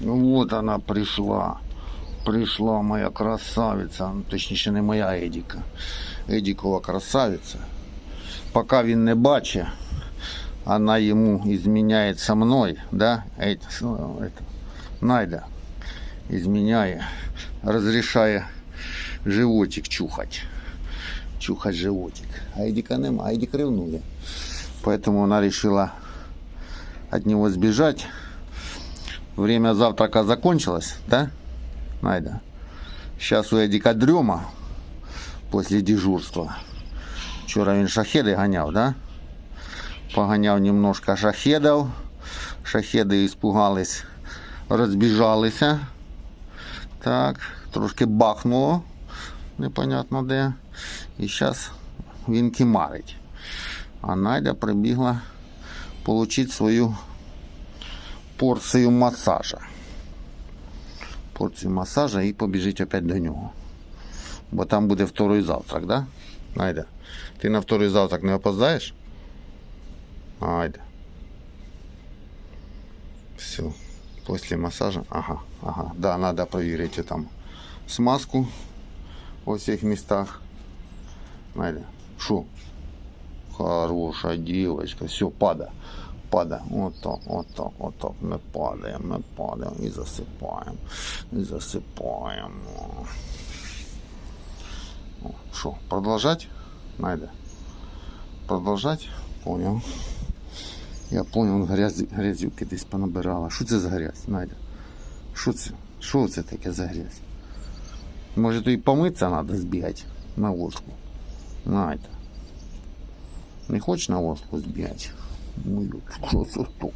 Ну вот она пришла. Пришла моя красавиця. Ну, точніше, не моя Едіка. Едікова красавиця. Поки він не бачить, вона йому изменяє со мною, да? Ед- ну, это, Найда изменяє, розрішає животик чухать. Чухать животик. А Эдика нема, а Эдик ревнує. Поэтому она решила от него сбежать. Время завтрака закончилось, да, Найда? Сейчас у Эдика дрема после дежурства. Вчора він шахеди ганяв, да? Поганяв немножко шахедов. Шахеди испугались, розбіжалися. Так, трошки бахнуло. Непонятно де. І зараз він кимарить. А Найда прибігла отримати свою порцію масажа. Порцію масажа і побіжить опять до нього. Бо там буде второй завтрак, да? Найда. Ти на второй завтрак не опоздаєш? Айда. Все. После массажа. Ага, ага. Да, надо проверить там смазку во всех местах. Найда. Шо? Хорошая девочка. Все, пада. Пада. Вот так, вот так, вот так. Мы падаем, мы падаем и засыпаем. И засыпаем. Что, продолжать? Найда. Продолжать? Понял. Я понял, грязь, грязюки десь понабирала. Що це за грязь, Надя? Що це? Що це таке за грязь? Може, то і помитися треба збігати на воску. Надя. Не хочеш на воску збігати? 思いを殺させると、